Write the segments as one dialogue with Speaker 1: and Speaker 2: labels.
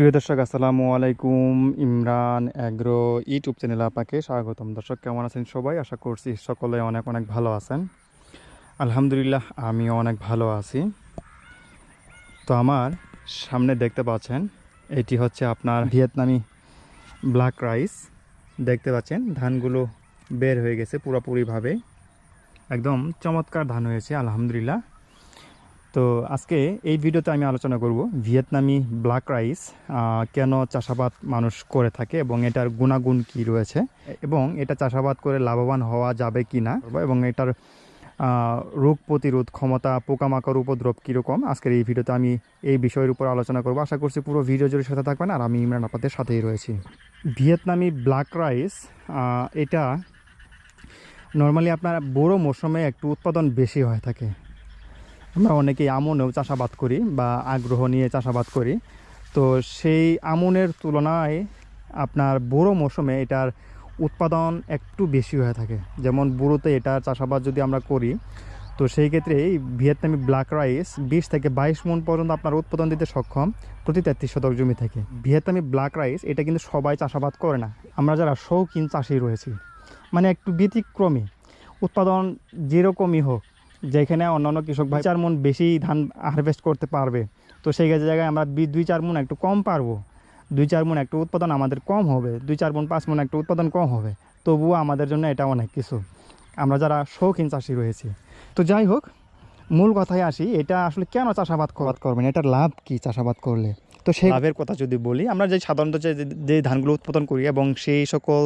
Speaker 1: প্রিয় দর্শক, আসসালামু আলাইকুম। ইমরান অ্যাগ্রো ইউটিউব চ্যানেলে আপনাকে স্বাগতম। দর্শক, কেমন আছেন সবাই? আশা করছি সকলে অনেক অনেক ভালো আছেন। আলহামদুলিল্লাহ, আমিও অনেক ভালো আছি। তো আমার সামনে দেখতে পাচ্ছেন, এটি হচ্ছে আপনার ভিয়েতনামি ব্ল্যাক রাইস। দেখতে পাচ্ছেন, ধানগুলো বের হয়ে গেছে পুরোপুরিভাবে। একদম চমৎকার ধান হয়েছে, আলহামদুলিল্লাহ। তো আজকে এই ভিডিওতে আমি আলোচনা করব ভিয়েতনামি ব্ল্যাক রাইস কেন চাষাবাদ মানুষ করে থাকে এবং এটার গুণাগুণ কি রয়েছে এবং এটা চাষাবাদ করে লাভবান হওয়া যাবে কি না এবং এটার রোগ প্রতিরোধ ক্ষমতা, পোকামাকড় উপদ্রব কীরকম আজকের এই ভিডিওতে আমি এই বিষয়ের উপর আলোচনা করব। আশা করছি পুরো ভিডিও জুড়ে সাথে থাকবেন আর আমি ইমরান আপনাদের সাথেই রয়েছি। ভিয়েতনামি ব্ল্যাক রাইস এটা নর্মালি আপনার বড়ো মৌসুমে একটু উৎপাদন বেশি হয়ে থাকে। আমরা অনেকেই আমনেও চাষাবাদ করি বা আগ্রহ নিয়ে চাষাবাদ করি। তো সেই আমনের তুলনায় আপনার বড়ো মৌসুমে এটার উৎপাদন একটু বেশি হয়ে থাকে। যেমন বুড়োতে এটা চাষাবাদ যদি আমরা করি, তো সেই ক্ষেত্রে এই ভিয়েতনামি ব্ল্যাক রাইস বিশ থেকে বাইশ মন পর্যন্ত আপনার উৎপাদন দিতে সক্ষম প্রতি তেত্রিশ শতক জমি থেকে। ভিয়েতনামি ব্ল্যাক রাইস এটা কিন্তু সবাই চাষাবাদ করে না। আমরা যারা শৌখিন চাষি রয়েছি মানে একটু ব্যতিক্রমী, উৎপাদন যেরকমই হোক যেখানে অন্যান্য কৃষক ভাই চার মন বেশি ধান হারভেস্ট করতে পারবে। তো সেই জায়গায় আমরা দুই চার মন একটু কম পারব। দুই চার মন একটু উৎপাদন আমাদের কম হবে। দুই চার মন পাঁচ মন একটু উৎপাদন কম হবে। তবুও আমাদের জন্য এটা অনেক কিছু। আমরা যারা শৌখিন চাষি রয়েছি। তো যাই হোক, মূল কথায় আসি, এটা আসলে কেন চাষাবাদ করবেন? এটার লাভ কি চাষাবাদ করলে? তো সেই লাভের কথা যদি বলি, আমরা যে সাধারণত যে ধানগুলো উৎপাদন করি এবং সেই সকল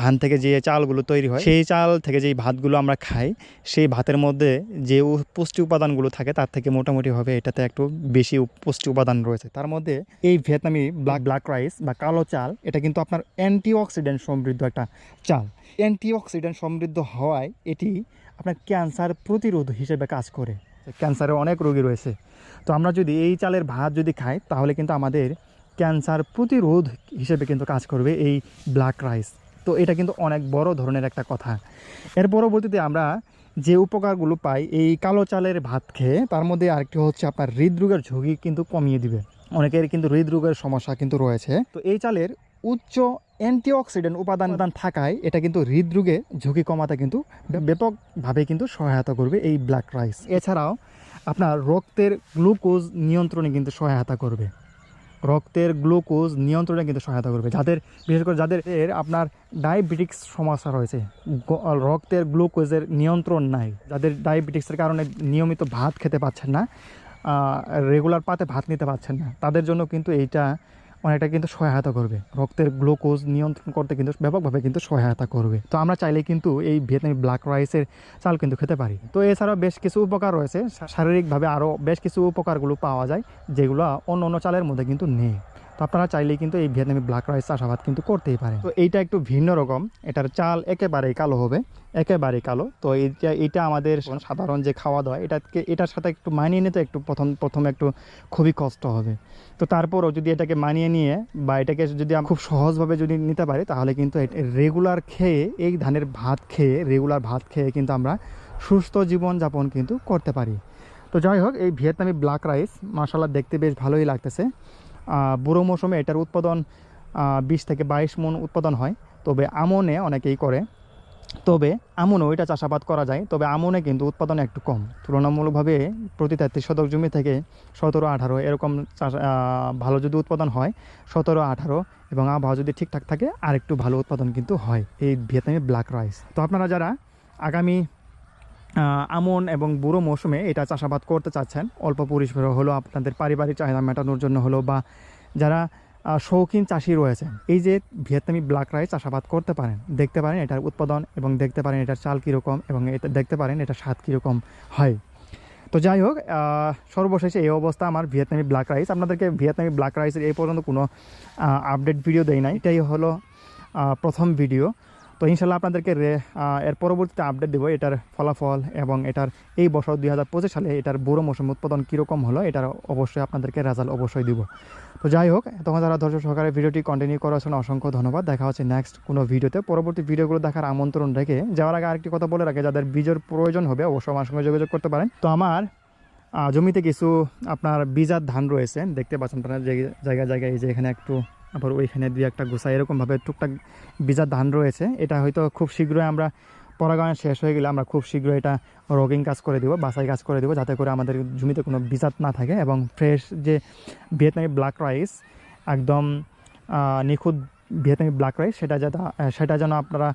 Speaker 1: ধান থেকে যে চালগুলো তৈরি হয়, সেই চাল থেকে যেই ভাতগুলো আমরা খাই, সেই ভাতের মধ্যে যে পুষ্টি উপাদানগুলো থাকে, তার থেকে মোটামুটিভাবে এটাতে একটু বেশি পুষ্টি উপাদান রয়েছে। তার মধ্যে এই ভিয়েতনামি ব্ল্যাক ব্ল্যাক রাইস বা কালো চাল, এটা কিন্তু আপনার অ্যান্টিঅক্সিডেন্ট সমৃদ্ধ একটা চাল। অ্যান্টিঅক্সিডেন্ট সমৃদ্ধ হওয়ায় এটি আপনার ক্যান্সার প্রতিরোধ হিসেবে কাজ করে। ক্যান্সারের অনেক রোগী রয়েছে। তো আমরা যদি এই চালের ভাত যদি খাই, তাহলে কিন্তু আমাদের ক্যান্সার প্রতিরোধ হিসেবে কিন্তু কাজ করবে এই ব্ল্যাক রাইস। তো এটা কিন্তু অনেক বড় ধরনের একটা কথা। এর পরবর্তীতে আমরা যে উপকারগুলো পাই এই কালো চালের ভাত খেয়ে, তার মধ্যে আরেকটি হচ্ছে আপনার হৃদরোগের ঝুঁকি কিন্তু কমিয়ে দিবে। অনেকের কিন্তু হৃদরোগের সমস্যা কিন্তু রয়েছে। তো এই চালের উচ্চ অ্যান্টিঅক্সিডেন্ট উপাদান থাকায় এটা কিন্তু হৃদরোগে ঝুঁকি কমাতে কিন্তু ব্যাপকভাবে কিন্তু সহায়তা করবে এই ব্ল্যাক রাইস এছাড়াও আপনার রক্তের গ্লুকোজ নিয়ন্ত্রণে কিন্তু সহায়তা করবে। রক্তের গ্লুকোজ নিয়ন্ত্রণে কিন্তু সহায়তা করবে। যাদের বিশেষ করে যাদের এর আপনার ডায়াবেটিক্স সমস্যা রয়েছে রক্তের গ্লুকোজের নিয়ন্ত্রণ নাই, যাদের ডায়াবেটিক্সের কারণে নিয়মিত ভাত খেতে পাচ্ছেন না রেগুলার পাতে ভাত নিতে পারছেন না, তাদের জন্য কিন্তু এইটা অনেকটা কিন্তু সহায়তা করবে। রক্তের গ্লুকোজ নিয়ন্ত্রণ করতে কিন্তু ব্যাপকভাবে কিন্তু সহায়তা করবে। তো আমরা চাইলে কিন্তু এই ভিয়েতনামি ব্ল্যাক রাইসের চাল কিন্তু খেতে পারি। তো এছাড়াও বেশ কিছু উপকার রয়েছে। শারীরিকভাবে আরও বেশ কিছু উপকারগুলো পাওয়া যায়, যেগুলো অন্য অন্য চালের মধ্যে কিন্তু নেই। তো আপনারা চাইলেই কিন্তু এই ভিয়েতনামি ব্ল্যাক রাইস চাষাবাদ কিন্তু করতেই পারেন। তো এইটা একটু ভিন্ন রকম, এটার চাল একেবারেই কালো হবে, একেবারেই কালো। তো এইটা এটা আমাদের সাধারণ যে খাওয়া দাওয়া এটাকে, এটার সাথে একটু মানিয়ে নিতে একটু প্রথম, প্রথমে একটু খুবই কষ্ট হবে। তো তারপরও যদি এটাকে মানিয়ে নিয়ে বা এটাকে যদি খুব সহজভাবে যদি নিতে পারি, তাহলে কিন্তু রেগুলার খেয়ে, এই ধানের ভাত খেয়ে, রেগুলার ভাত খেয়ে কিন্তু আমরা সুস্থ জীবনযাপন কিন্তু করতে পারি। তো যাই হোক, এই ভিয়েতনামি ব্ল্যাক রাইস মাসাল্লাহ দেখতে বেশ ভালোই লাগতেছে। বুড়ো মৌসুমে এটার উৎপাদন বিশ থেকে বাইশ মন উৎপাদন হয়। তবে আমনে অনেকেই করে। তবে আমনও এটা চাষাবাদ করা যায়। তবে আমনে কিন্তু উৎপাদন একটু কম। তুলনামূলকভাবে প্রতি তেত্রিশ শতক জমি থেকে সতেরো, আঠারো এরকম চাষ ভালো যদি উৎপাদন হয়, সতেরো, আঠারো এবং আবহাওয়া যদি ঠিকঠাক থাকে আর একটু ভালো উৎপাদন কিন্তু হয়। এই ভিয়েতনামি ব্ল্যাক রাইস। তো আপনারা যারা আগামী আমন এবং বুড়ো মৌসুমে এটা চাষাবাদ করতে চাচ্ছেন। অল্প পরিসরে হলো আপনাদের পারিবারিক চাহিদা মেটানোর জন্য হলো বা যারা শৌখিন চাষি রয়েছেন এই যে ভিয়েতনামি ব্ল্যাক রাইস চাষাবাদ করতে পারেন, দেখতে পারেন এটার উৎপাদন এবং দেখতে পারেন এটার চাল কীরকম এবং এটা দেখতে পারেন এটা স্বাদ কীরকম হয়। তো যাই হোক সর্বশেষে এই অবস্থা আমার ভিয়েতনামি ব্ল্যাক রাইস। আপনাদেরকে ভিয়েতনামি ব্ল্যাক রাইসের এই পর্যন্ত কোনো আপডেট ভিডিও দেয় নাই। এটাই হলো প্রথম ভিডিও। তো ইনশাল্লাহ আপনাদেরকে এর পরবর্তীতে আপডেট দেবো এটার ফলাফল এবং এটার এই বছর দুই হাজার পঁচিশ সালে এটার বুড়ো মৌসুম উৎপাদন কীরকম হলো, এটার অবশ্যই আপনাদেরকে রেজাল্ট অবশ্যই দিব। তো যাই হোক তখন যারা ধৈর্য সহকারে ভিডিওটি কন্টিনিউ করার জন্য অসংখ্য ধন্যবাদ। দেখা হচ্ছে নেক্সট কোনো ভিডিওতে। পরবর্তী ভিডিওগুলো দেখার আমন্ত্রণ রেখে যাওয়ার আগে আরেকটি কথা বলে রাখে, যাদের বীজের প্রয়োজন হবে অবশ্যই আমার সঙ্গে যোগাযোগ করতে পারেন। তো আমার জমিতে কিছু আপনার বীজার ধান রয়েছে, দেখতে পাচ্ছেন আপনারা যে জায়গায় জায়গায় এই যে এখানে একটু আবার ওইখানে দুই একটা গোসা এরকমভাবে টুকটাক বীজার ধান রয়েছে। এটা হয়তো খুব শীঘ্রই আমরা পরাগায়ন শেষ হয়ে গেলে আমরা খুব শীঘ্রই এটা রোগিং কাজ করে দেবো বাসাই কাজ করে দেবো, যাতে করে আমাদের জমিতে কোনো বীজাত না থাকে এবং ফ্রেশ যে ভিয়েতনামি ব্ল্যাক রাইস একদম নিখুঁত ভিয়েতনামি ব্ল্যাক রাইস সেটা যাতে সেটা যেন আপনারা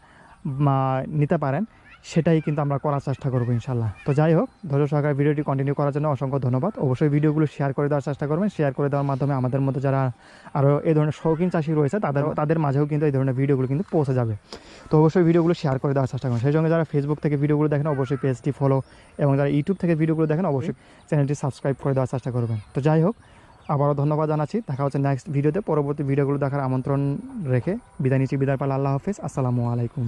Speaker 1: নিতে পারেন। সেটাই কিন্তু আমরা করার চেষ্টা করব ইনশাল্লাহ। তো যাই হোক ধৈর্য সহকারে ভিডিওটি কন্টিনিউ করার জন্য অসংখ্য ধন্যবাদ। অবশ্যই ভিডিওগুলো শেয়ার করে দেওয়ার চেষ্টা করবেন। শেয়ার করে দেওয়ার মাধ্যমে আমাদের মধ্যে যারা আরও এই ধরনের শৌখিন চাষি রয়েছে তাদের তাদের মাঝেও কিন্তু এই ধরনের ভিডিওগুলো কিন্তু পৌঁছে যাবে। তো অবশ্যই ভিডিওগুলো শেয়ার করে দেওয়ার চেষ্টা করুন। সেই সঙ্গে যারা ফেসবুক থেকে ভিডিওগুলো দেখেন অবশ্যই পেজটি ফলো এবং যারা ইউটিউব থেকে ভিডিওগুলো দেখেন অবশ্যই চ্যানেলটি সাবস্ক্রাইব করে দেওয়ার চেষ্টা করবেন। তো যাই হোক আবারও ধন্যবাদ জানাচ্ছি। দেখা হচ্ছে নেক্সট ভিডিওতে পরবর্তী ভিডিওগুলো দেখার আমন্ত্রণ রেখে বিদায় নিচ্ছি। বিদায় পাল। আল্লাহ হাফিজ। আসসালামু আলাইকুম।